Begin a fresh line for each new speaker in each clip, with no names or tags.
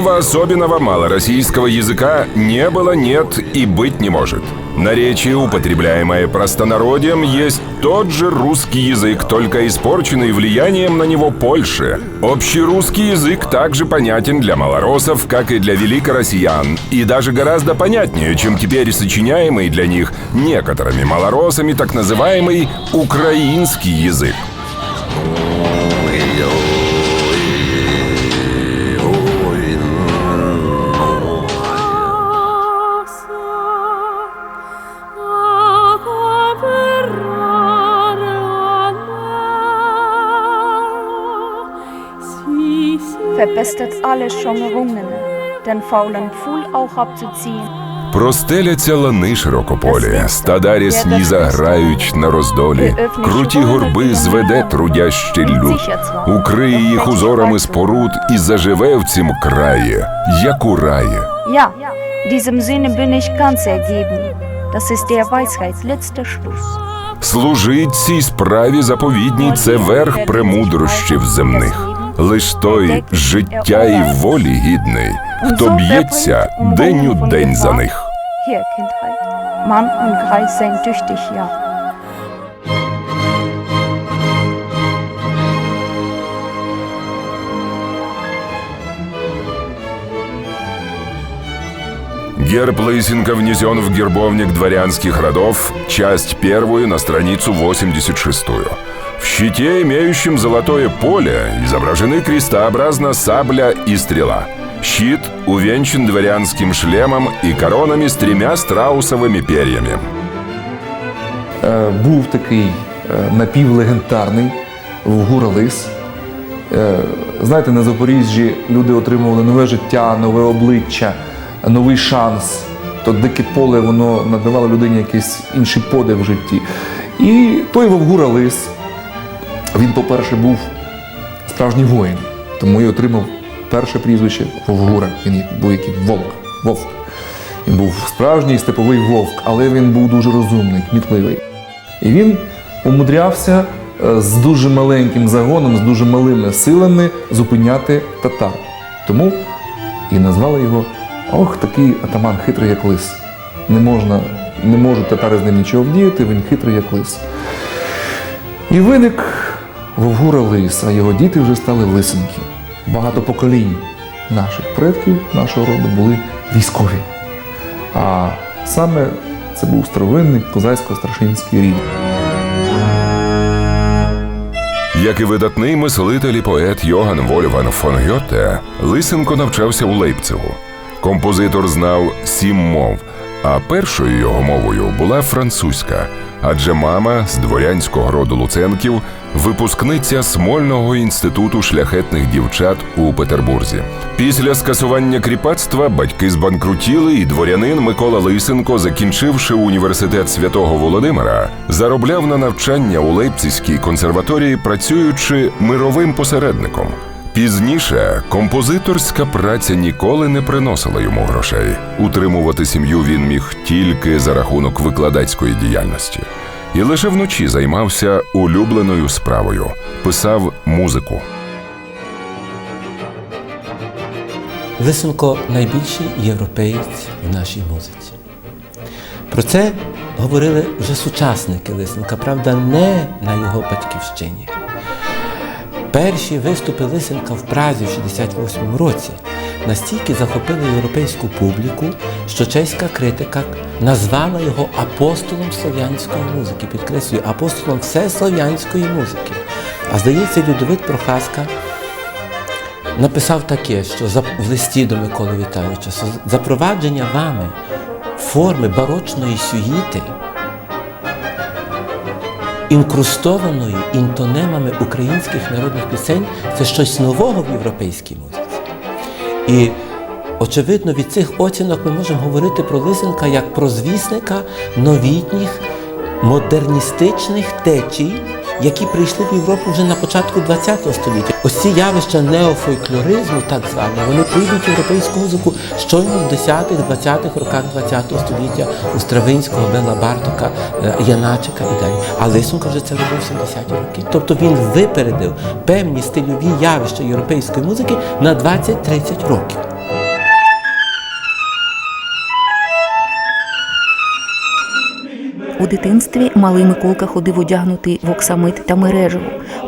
Никакого особенного малороссийского языка не было, нет и быть не может. Наречие, употребляемое простонародьем, есть тот же русский язык, только испорченный влиянием на него Польши. Общерусский язык также понятен для малоросов, как и для великороссиян, и даже гораздо понятнее, чем теперь сочиняемый для них некоторыми малоросами так называемый украинский язык.
Verbessert alle Schongerungen, den faulen Pfuhl auch abzuziehen.
Простеляться лани широкополі, стадарі сніза грають на роздолі, круті горби зведе трудящий люд, укриє їх узорами споруд і заживе в цім краї, як у раї.
Ja, diesem Sinne bin ich ganz ergeben. Das ist der Weisheit letzter Schluss.
Служить цій справі заповідній це верх премудрощів земних. Лиш той життя і волі гідний, хто б'ється день у день за них. Герб Лысенко внесен в гербовник дворянских родов, часть первую на страницу 86. В щите, имеющем золотое поле, изображены крестообразно сабля и стрела. Щит увенчан дворянским шлемом и коронами с тремя страусовыми перьями.
Е, був такий е, напівлегендарний Вгура Лис. Е, Знаєте, на Запоріжжі люди отримували нове життя, нове обличчя, новий шанс. То дике поле воно надавало людині якийсь інший подив в житті. І той Вовгура Лис, він, по-перше, був справжній воїн, тому і отримав перше прізвище Вовгура. Він був який вовк. вовк. Він був справжній степовий вовк, але він був дуже розумний, кмітливий. І він умудрявся е, з дуже маленьким загоном, з дуже малими силами зупиняти татар. Тому і назвали його Ох, такий атаман хитрий, як лис. Не можна, не можуть татари з ним нічого вдіяти, він хитрий, як лис. І виник Вовгура Лис, а його діти вже стали лисенки. Багато поколінь наших предків, нашого роду були військові. А саме це був старовинний козацько-страшинський рід.
Як і видатний мислитель і поет Йоган Вольфган фон Гьоте, Лисенко навчався у Лейпцигу. Композитор знав сім мов, а першою його мовою була французька, адже мама з дворянського роду Луценків випускниця Смольного інституту шляхетних дівчат у Петербурзі. Після скасування кріпацтва батьки збанкрутіли, і дворянин Микола Лисенко, закінчивши університет святого Володимира, заробляв на навчання у Лейпцизькій консерваторії, працюючи мировим посередником. Пізніше композиторська праця ніколи не приносила йому грошей. Утримувати сім'ю він міг тільки за рахунок викладацької діяльності. І лише вночі займався улюбленою справою писав музику.
Лисенко найбільший європеєць в нашій музиці. Про це говорили вже сучасники Лисенка, правда, не на його батьківщині. Перші виступи Лисенка в Празі в 68-му році настільки захопили європейську публіку, що чеська критика назвала його апостолом слов'янської музики, підкреслюю, апостолом всеслов'янської музики. А здається, Людовик Прохаска написав таке, що в листі до Миколи Віталійовича, що запровадження вами форми барочної сюїти інкрустованої інтонемами українських народних пісень це щось нового в європейській музиці. І очевидно, від цих оцінок ми можемо говорити про Лисенка як про звісника новітніх модерністичних течій які прийшли в Європу вже на початку ХХ століття. Ось ці явища неофольклоризму, так звані, вони прийдуть європейську музику щойно в 10-20-х роках ХХ століття у Стравинського, Бела Бартока, е, Яначика і далі. А Лисенко вже це робив в 70-ті роки. Тобто він випередив певні стильові явища європейської музики на 20-30 років.
У дитинстві малий Миколка ходив одягнутий в оксамит та мережу.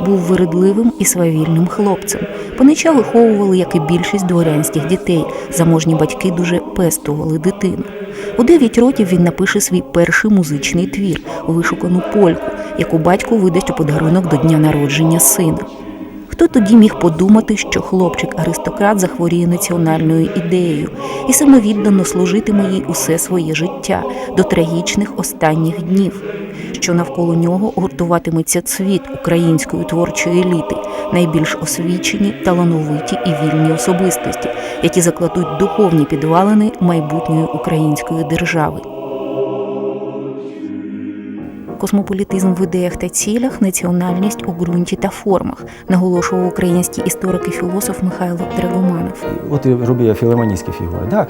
був виридливим і свавільним хлопцем. Панича виховували, як і більшість дворянських дітей. Заможні батьки дуже пестували дитину. У дев'ять років він напише свій перший музичний твір вишукану польку, яку батько видасть у подарунок до дня народження сина. Хто тоді міг подумати, що хлопчик-аристократ захворіє національною ідеєю і самовіддано служитиме їй усе своє життя до трагічних останніх днів, що навколо нього гуртуватиметься цвіт української творчої еліти, найбільш освічені, талановиті і вільні особистості, які закладуть духовні підвалини майбутньої української держави. Космополітизм в ідеях та цілях, національність у ґрунті та формах, наголошував український історик і філософ Михайло Драгоманов.
От я робив я філоманістські фігури. Да?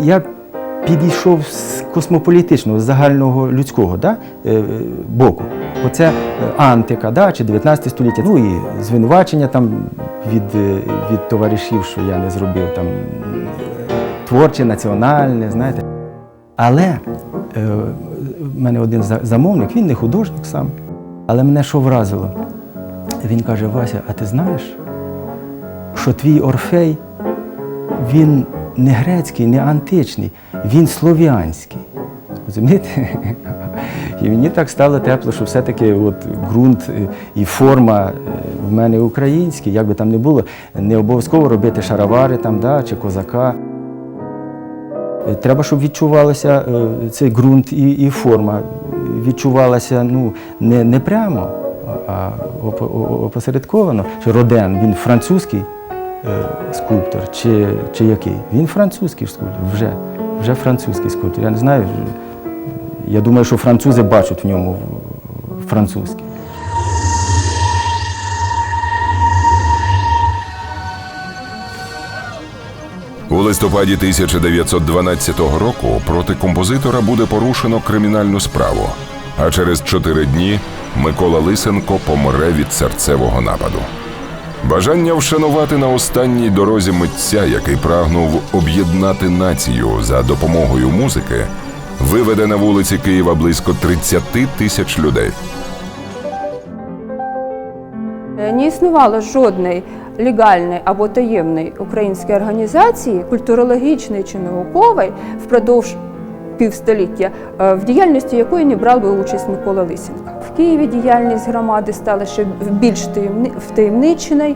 Я підійшов з космополітичного, з загального людського да? е, е, боку. Оце е, антика, да? чи 19 століття, ну і звинувачення там від, від товаришів, що я не зробив там творче, національне, знаєте. Але в мене один замовник, він не художник сам. Але мене що вразило? Він каже: Вася, а ти знаєш, що твій Орфей він не грецький, не античний, він слов'янський. Розумієте? І мені так стало тепло, що все-таки от ґрунт і форма е, в мене українські, як би там не було, не обов'язково робити шаровари там, да, чи козака. Треба, щоб відчувалося е, цей ґрунт і, і форма. Відчувалася ну, не, не прямо, а опосередковано. Роден, він французький е, скульптор, чи, чи який? Він французький скульптор, вже, вже французький скульптор. Я не знаю. Я думаю, що французи бачать в ньому французький.
У листопаді 1912 року проти композитора буде порушено кримінальну справу. А через чотири дні Микола Лисенко помре від серцевого нападу. Бажання вшанувати на останній дорозі митця, який прагнув об'єднати націю за допомогою музики, виведе на вулиці Києва близько 30 тисяч людей.
Е, Не існувало жодної легальної або таємний української організації, культурологічний чи науковий, впродовж півстоліття, е, в діяльності якої не брав би участь Микола Лисенко. В Києві діяльність громади стала ще більш таємни- втаємниченою,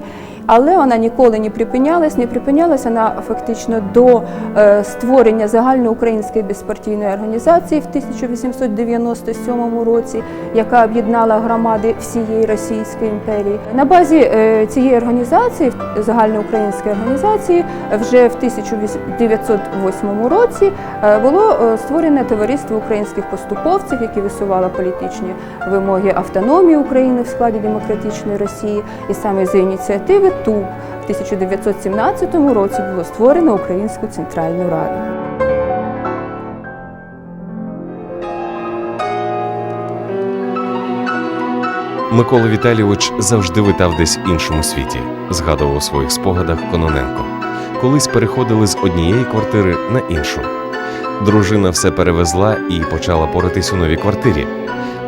але вона ніколи не припинялась, не припинялась вона фактично до е, створення загальноукраїнської безпартійної організації в 1897 році, яка об'єднала громади всієї Російської імперії. На базі е, цієї організації, загальноукраїнської організації, вже в 1908 році е, було створене товариство українських поступовців, які висувало політичні вимоги автономії України в складі демократичної Росії. І саме за ініціативи ТУП в 1917 році було створено Українську Центральну Раду.
Микола Віталійович завжди витав десь в іншому світі, згадував у своїх спогадах Кононенко. Колись переходили з однієї квартири на іншу. Дружина все перевезла і почала поратись у новій квартирі,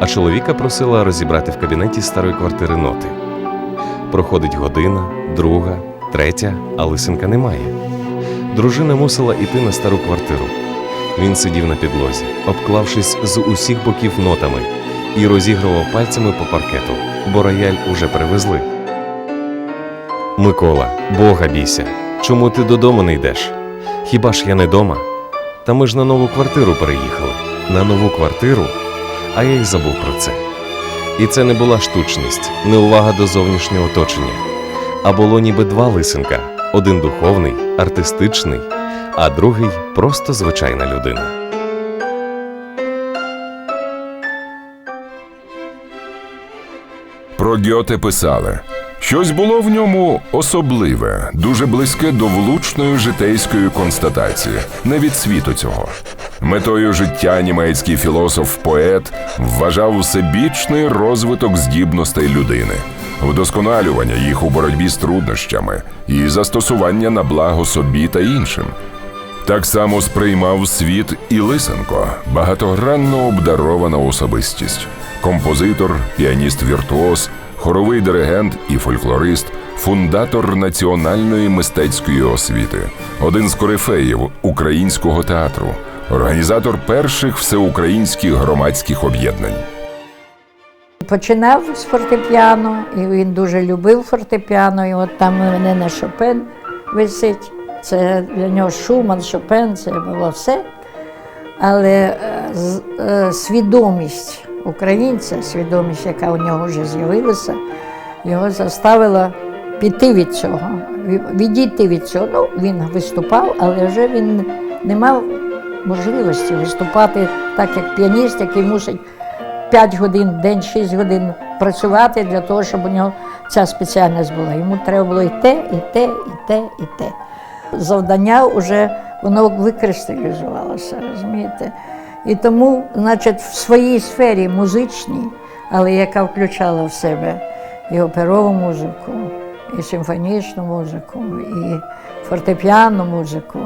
а чоловіка просила розібрати в кабінеті старої квартири ноти. Проходить година, друга, третя, а лисенка немає. Дружина мусила йти на стару квартиру. Він сидів на підлозі, обклавшись з усіх боків нотами, і розігрував пальцями по паркету, бо рояль уже привезли. Микола, Бога бійся, чому ти додому не йдеш? Хіба ж я не дома? Та ми ж на нову квартиру переїхали. На нову квартиру? А я й забув про це. І це не була штучність, не увага до зовнішнього оточення. А було ніби два лисенка: один духовний, артистичний, а другий просто звичайна людина.
Про Гьоте писали: щось було в ньому особливе, дуже близьке до влучної житейської констатації, не від світу цього. Метою життя німецький філософ-поет вважав всебічний розвиток здібностей людини, вдосконалювання їх у боротьбі з труднощами і застосування на благо собі та іншим. Так само сприймав світ і Лисенко, багатогранно обдарована особистість, композитор, піаніст-віртуоз, хоровий диригент і фольклорист, фундатор національної мистецької освіти, один з корифеїв українського театру, організатор перших всеукраїнських громадських об'єднань.
Починав з фортепіано, і він дуже любив фортепіано. І от там у мене на Шопен висить. Це для нього Шуман, Шопен, це було все. Але е, е, свідомість українця, свідомість, яка у нього вже з'явилася, його заставила піти від цього, відійти від цього. Ну, він виступав, але вже він не мав можливості виступати так, як піаніст, який мусить 5 годин день, 6 годин працювати для того, щоб у нього ця спеціальність була. Йому треба було і те, і те, і те, і те. Завдання вже воно викристалізувалося, розумієте? І тому, значить, в своїй сфері музичній, але яка включала в себе і оперову музику, і симфонічну музику, і фортепіанну музику,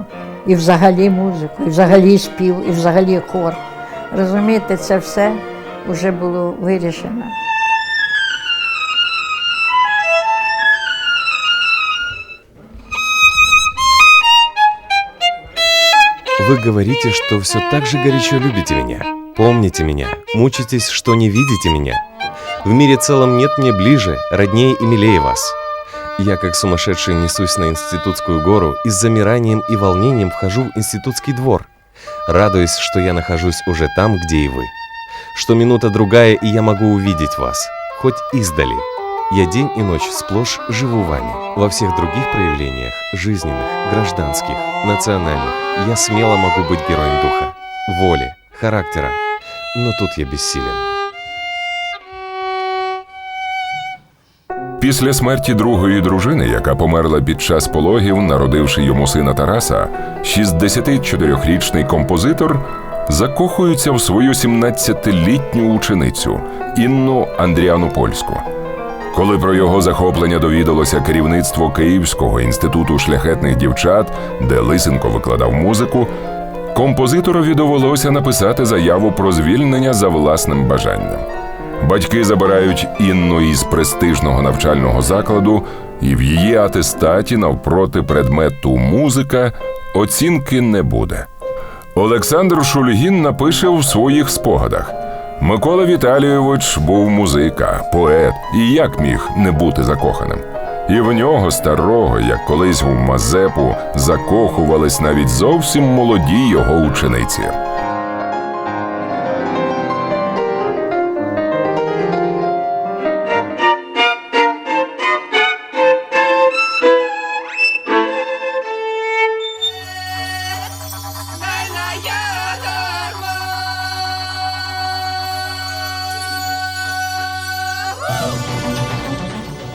і взагалі музику, і взагалі спів, і взагалі хор. Розумієте, це все вже було вирішено.
Вы говорите, что все так же горячо любите меня. Помните меня, мучитесь, что не видите меня. В мире целом нет мне ближе, роднее и милее вас. Я, как сумасшедший, несусь на Институтскую гору и с замиранием и волнением вхожу в Институтский двор, радуясь, что я нахожусь уже там, где и вы. Что минута другая, и я могу увидеть вас, хоть издали. Я день и ночь сплошь живу вами. Во всех других проявлениях, жизненных, гражданских, национальных, я смело могу быть героем духа, воли, характера. Но тут я бессилен.
Після смерті другої дружини, яка померла під час пологів, народивши йому сина Тараса, 64-річний композитор закохується в свою 17-літню ученицю Інну Андріану Польську. Коли про його захоплення довідалося керівництво Київського інституту шляхетних дівчат, де Лисенко викладав музику, композиторові довелося написати заяву про звільнення за власним бажанням. Батьки забирають Інну із престижного навчального закладу, і в її атестаті навпроти предмету музика оцінки не буде. Олександр Шульгін напише в своїх спогадах: Микола Віталійович був музика, поет, і як міг не бути закоханим. І в нього старого, як колись у Мазепу, закохувались навіть зовсім молоді його учениці.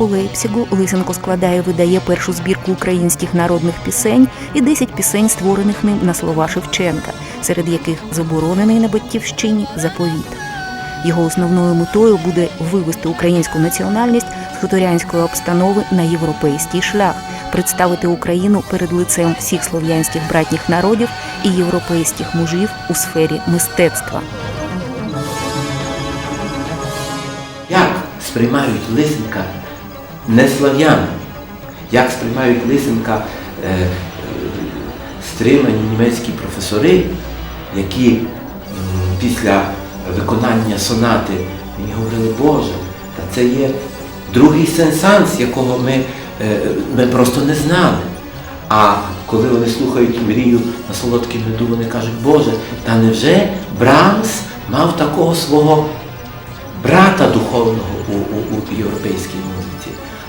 У Лейпцігу Лисенко складає видає першу збірку українських народних пісень і 10 пісень, створених ним на слова Шевченка, серед яких заборонений на батьківщині заповіт. Його основною метою буде вивести українську національність з хуторянської обстанови на європейський шлях, представити Україну перед лицем всіх слов'янських братніх народів і європейських мужів у сфері мистецтва.
Як сприймають Лисенка неслав'яни? Як сприймають Лисенка е, е, стримані німецькі професори, які м, після виконання сонати мені говорили, Боже, та це є другий сенсанс, якого ми, е, ми просто не знали. А коли вони слухають мрію на солодкій меду, вони кажуть, Боже, та невже Брамс мав такого свого брата духовного у, у, у європейській музиці.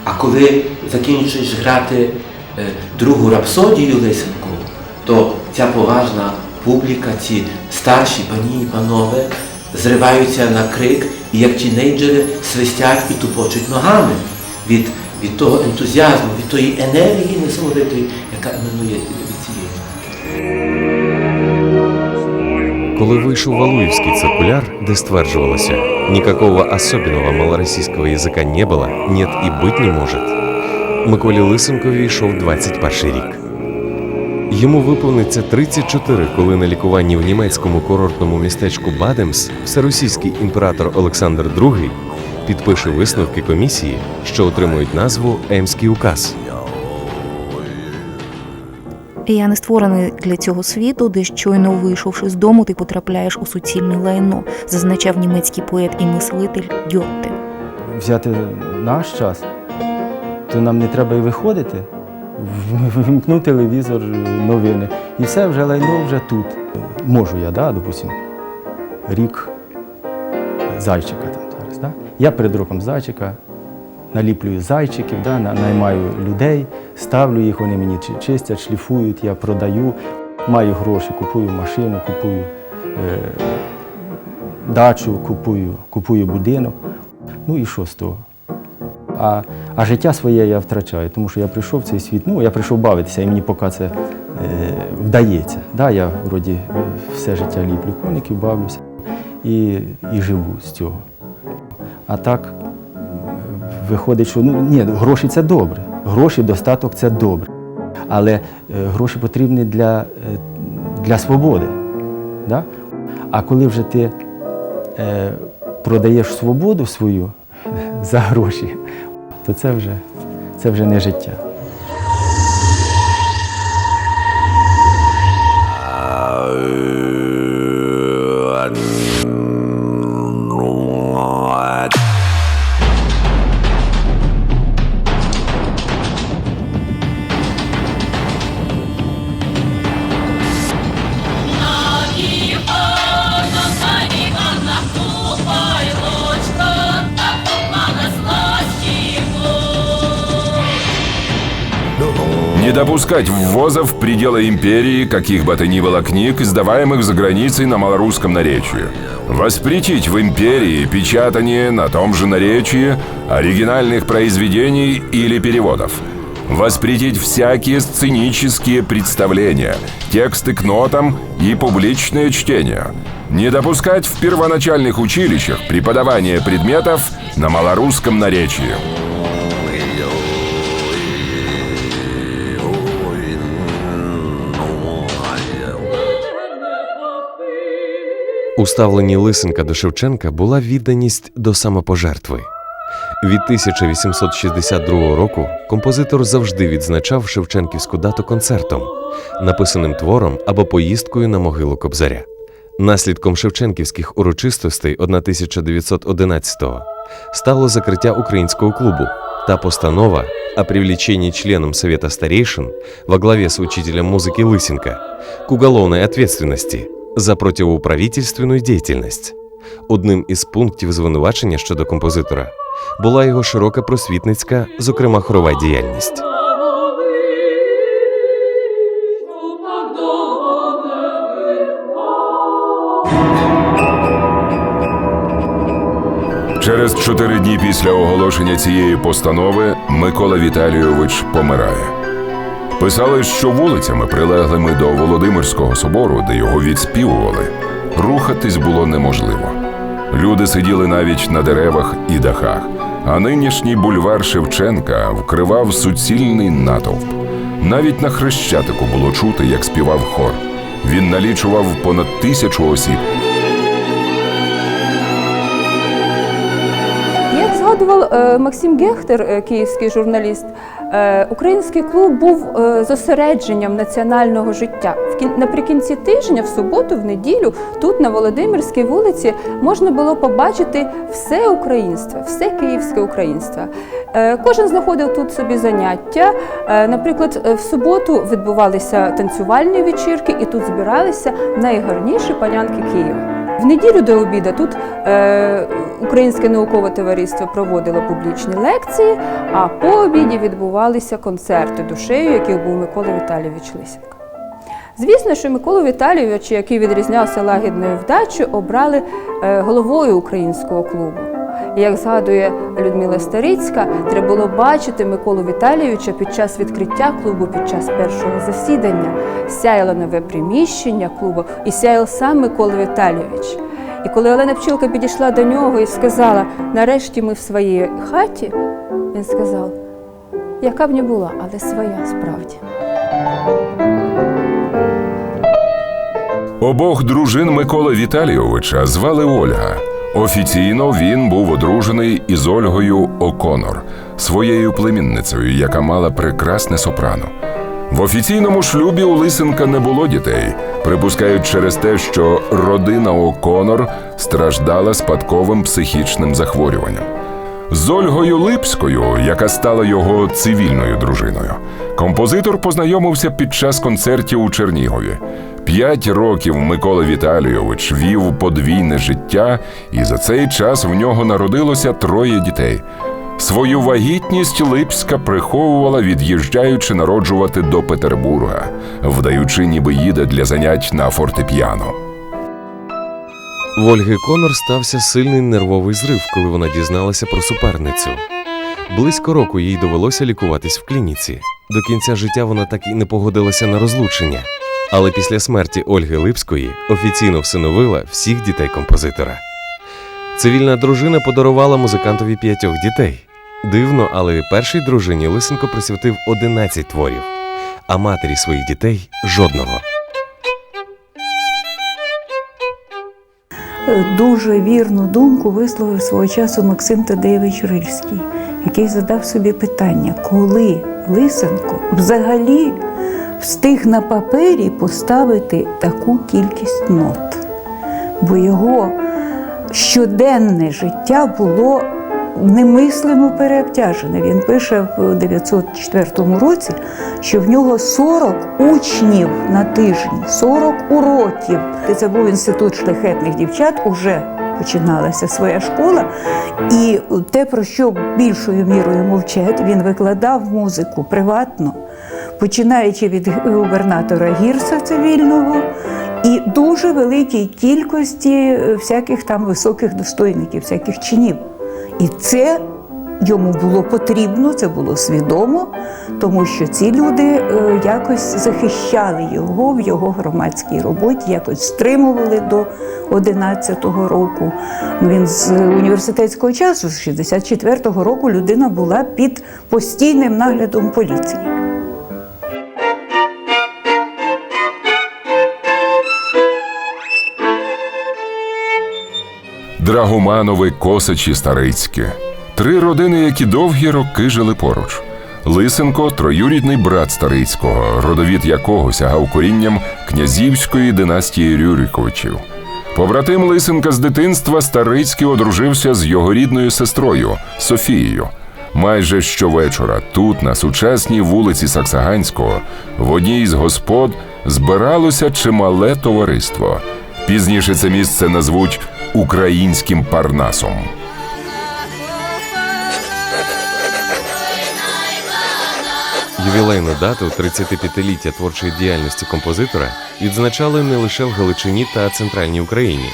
А коли закінчуєш грати е, другу рапсодію Лисенкову, то ця поважна публіка, ці старші пані і панове зриваються на крик і як тінейджери свистять і тупочуть ногами від, від того ентузіазму, від тої енергії несамовитої, яка еманує від цієї.
Коли вийшов Валуевский циркуляр, де стверджувалося «Никакого особенного малороссийского языка не было, нет и быть не может», Миколі Лисенкові йшов 21 рік. Йому виповниться 34, коли на лікуванні в німецькому курортному містечку Бадемс всеросійський імператор Олександр II підпише висновки комісії, що отримують назву Емський указ.
Я не створений для цього світу, де щойно вийшовши з дому, ти потрапляєш у суцільне лайно, зазначав німецький поет і мислитель Гьотте.
Взяти наш час, то нам не треба і виходити, в- вимкнути телевізор, новини. І все, вже лайно вже тут. Можу я, да, допустим, рік зайчика там зараз. Да? Я перед роком зайчика наліплюю зайчиків, да, наймаю людей, ставлю їх, вони мені чистять, шліфують, я продаю, маю гроші, купую машину, купую е, дачу, купую, купую будинок. Ну і що з того? А, а життя своє я втрачаю, тому що я прийшов в цей світ, ну я прийшов бавитися, і мені поки це е, вдається. Да, я вроді е, все життя ліплю коників, бавлюся і, і живу з цього. А так виходить, що ну ні, гроші це добре. Гроші, достаток це добре. Але е, гроші потрібні для, е, для свободи. Да? А коли вже ти е, продаєш свободу свою за гроші, то це вже, це вже не життя.
Не допускать ввоза в пределы империи каких бы то ни было книг, издаваемых за границей на малорусском наречии. Воспретить в империи печатание на том же наречии оригинальных произведений или переводов. Воспретить всякие сценические представления, тексты к нотам и публичное чтение. Не допускать в первоначальных училищах преподавания предметов на малорусском наречии.
У ставленні Лисенка до Шевченка була відданість до самопожертви. Від 1862 року композитор завжди відзначав Шевченківську дату концертом, написаним твором або поїздкою на могилу Кобзаря. Наслідком Шевченківських урочистостей 1911-го стало закриття українського клубу та постанова о привлечении членом Совета старейшин во главе с учителем музыки Лысенко к уголовной ответственности за противоуправительственную деятельность. Одним із пунктів звинувачення щодо композитора була його широка просвітницька, зокрема хорова діяльність.
Через чотири дні після оголошення цієї постанови Микола Віталійович помирає. Писали, що вулицями, прилеглими до Володимирського собору, де його відспівували, рухатись було неможливо. Люди сиділи навіть на деревах і дахах, а нинішній бульвар Шевченка вкривав суцільний натовп. Навіть на хрещатику було чути, як співав хор. Він налічував понад тисячу осіб.
Згадував е, Максим Гехтер, е, київський журналіст, е, український клуб був зосередженням національного життя. Наприкінці тижня, в суботу, в неділю, тут на Володимирській вулиці можна було побачити все українство, все київське українство. Кожен знаходив тут собі заняття. Наприклад, в суботу відбувалися танцювальні вечірки, і тут збиралися найгарніші панянки Києва. В неділю до обіду тут е, Українське наукове товариство проводило публічні лекції, а по обіді відбувалися концерти душею, яких був Микола Віталійович Лисенко. Звісно, що Миколу Віталійовича, який відрізнявся лагідною вдачею, обрали е, головою українського клубу. Як згадує Людмила Старицька, треба було бачити Миколу Віталійовича під час відкриття клубу, під час першого засідання. Сяяло нове приміщення клубу і сяяв сам Микола Віталійович. І коли Олена Пчілка підійшла до нього і сказала, нарешті ми в своїй хаті, він сказав, яка б не була, але своя справді.
Обох дружин Миколи Віталійовича звали Ольга. Офіційно він був одружений із Ольгою Оконор, своєю племінницею, яка мала прекрасне сопрано. В офіційному шлюбі у Лисенка не було дітей, припускають через те, що родина Оконор страждала спадковим психічним захворюванням. З Ольгою Липською, яка стала його цивільною дружиною, композитор познайомився під час концертів у Чернігові. П'ять років Микола Віталійович вів подвійне життя, і за цей час в нього народилося троє дітей. Свою вагітність Липська приховувала, від'їжджаючи народжувати до Петербурга, вдаючи, ніби їде для занять на фортепіано.
В Ольги Конор стався сильний нервовий зрив, коли вона дізналася про суперницю. Близько року їй довелося лікуватись в клініці. До кінця життя вона так і не погодилася на розлучення. Але після смерті Ольги Липської офіційно всиновила всіх дітей композитора. Цивільна дружина подарувала музикантові п'ятьох дітей. Дивно, але першій дружині Лисенко присвятив 11 творів, а матері своїх дітей жодного.
Дуже вірну думку висловив свого часу Максим Тадеєвич Рильський, який задав собі питання, коли Лисенко взагалі встиг на папері поставити таку кількість нот. Бо його щоденне життя було немислимо переобтяжене. Він пише в 904 році, що в нього 40 учнів на тиждень, 40 уроків. Це був інститут шляхетних дівчат, уже починалася своя школа. І те, про що більшою мірою мовчать, він викладав музику приватно, починаючи від губернатора Гірса цивільного і дуже великій кількості е, всяких там високих достойників, всяких чинів. І це йому було потрібно, це було свідомо, тому що ці люди е, якось захищали його в його громадській роботі, якось стримували до 11-го року. Ну, він з університетського часу, з 64-го року, людина була під постійним наглядом поліції.
Драгоманови, Косачі, Старицькі. Три родини, які довгі роки жили поруч. Лисенко троюрідний брат Старицького, родовід якого сягав корінням князівської династії Рюриковичів. Побратим Лисенка з дитинства Старицький одружився з його рідною сестрою Софією. Майже щовечора тут, на сучасній вулиці Саксаганського, в одній з господ збиралося чимале товариство. Пізніше це місце назвуть українським Парнасом.
Ювілейну дату 35-ліття творчої діяльності композитора відзначали не лише в Галичині та центральній Україні,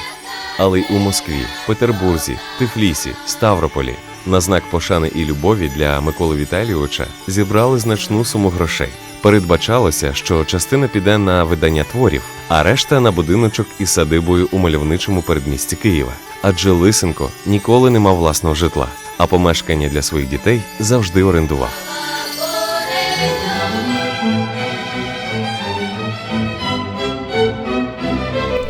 але й у Москві, Петербурзі, Тифлісі, Ставрополі. На знак пошани і любові для Миколи Віталійовича зібрали значну суму грошей. Передбачалося, що частина піде на видання творів, а решта на будиночок із садибою у мальовничому передмісті Києва. Адже Лисенко ніколи не мав власного житла, а помешкання для своїх дітей завжди орендував.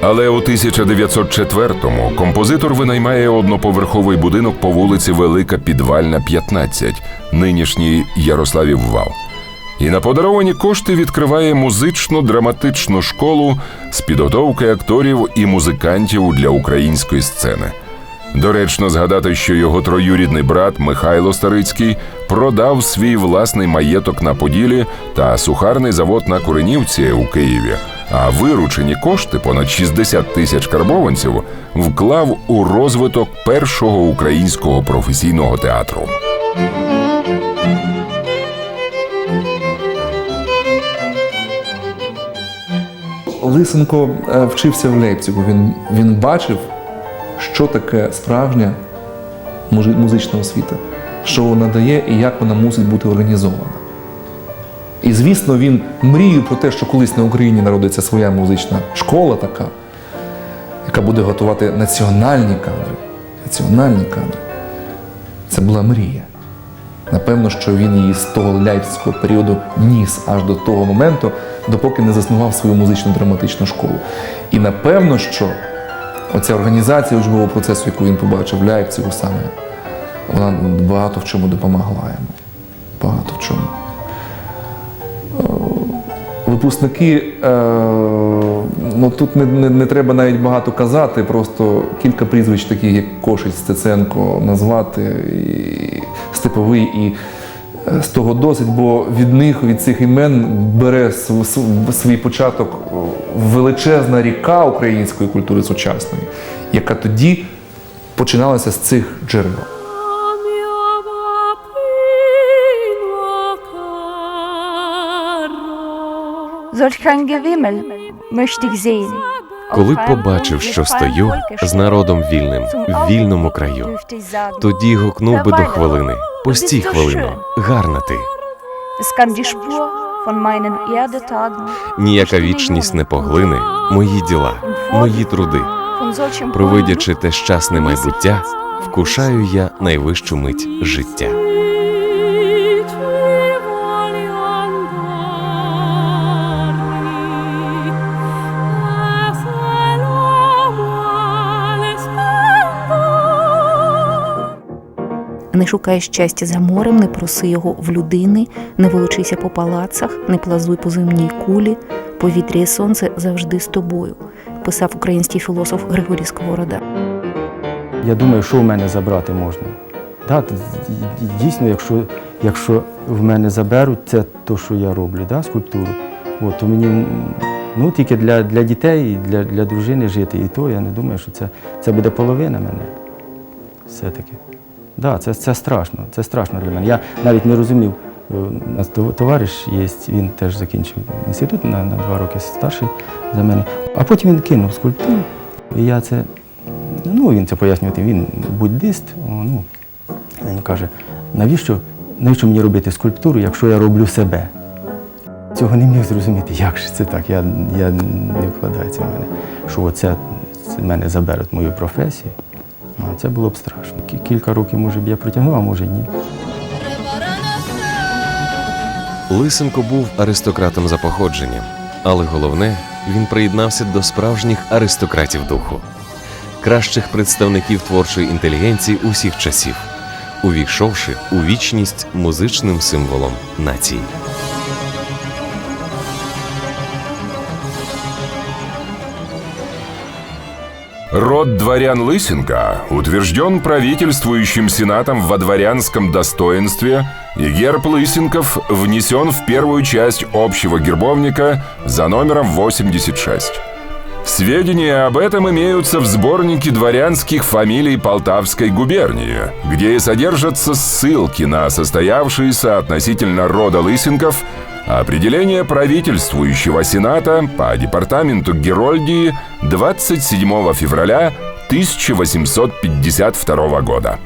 Але у 1904-му композитор винаймає одноповерховий будинок по вулиці Велика Підвальна, 15, нинішній Ярославів Вал. І на подаровані кошти відкриває музично драматичну школу з підготовки акторів і музикантів для української сцени. Доречно згадати, що його троюрідний брат Михайло Старицький продав свій власний маєток на Поділі та сухарний завод на Куренівці у Києві. А виручені кошти, понад 60 тисяч карбованців, вклав у розвиток першого українського професійного театру.
Лисенко е, вчився в Лейпцигу. Він, він бачив, що таке справжня музична освіта, що вона дає і як вона мусить бути організована. І звісно, він мріяв про те, що колись на Україні народиться своя музична школа така, яка буде готувати національні кадри. Національні кадри. Це була мрія. Напевно, що він її з того ляйпського періоду ніс аж до того моменту, допоки не заснував свою музично драматичну школу. І напевно, що оця організація учбового процесу, яку він побачив в Ляйпцигу саме, вона багато в чому допомогла йому. Багато в чому. Е, Випускники, е, ну тут не, не, не треба навіть багато казати, просто кілька прізвищ, таких як Кошич, Стеценко, назвати, і Степовий, і з того досить, бо від них, від цих імен бере св- св- свій початок величезна ріка української культури сучасної, яка тоді починалася з цих джерел.
Коли побачив, що стою з народом вільним в вільному краю, тоді гукнув би до хвилини. Постій хвилину, гарна ти. Ніяка вічність не поглине мої діла, мої труди. Провидячи те щасне майбуття, вкушаю я найвищу мить життя.
Не шукай щастя за морем, не проси його в людини, не волочися по палацах, не плазуй по земній кулі, повітря і сонце завжди з тобою, писав український філософ Григорій Сковорода.
Я думаю, що в мене забрати можна. Да, дійсно, якщо, якщо в мене заберуть це те, що я роблю, да, скульптуру, от, то мені ну, тільки для, для дітей і для, для дружини жити. І то я не думаю, що це, це буде половина мене. Все-таки. Да, це, це страшно. Це страшно для мене. Я навіть не розумів. е, У нас товариш є, він теж закінчив інститут на, на два роки старший за мене. А потім він кинув скульптуру. І я це Ну, він це пояснювати, він буддист. Ну, він каже, навіщо, навіщо мені робити скульптуру, якщо я роблю себе? Цього не міг зрозуміти, як же це так. Я, я не вкладається в мене, що оце з мене заберуть мою професію. А це було б страшно. Кілька років, може б я протягнув, а може ні.
Лисенко був аристократом за походженням, але головне, він приєднався до справжніх аристократів духу, кращих представників творчої інтелігенції усіх часів, увійшовши у вічність музичним символом нації.
Род дворян Лысенко утвержден правительствующим сенатом во дворянском достоинстве, и герб Лысенков внесен в первую часть общего гербовника за номером 86. Сведения об этом имеются в сборнике дворянских фамилий Полтавской губернии, где и содержатся ссылки на состоявшиеся относительно рода Лысенков определение правительствующего сената по департаменту Герольдии 27 февраля 1852 года.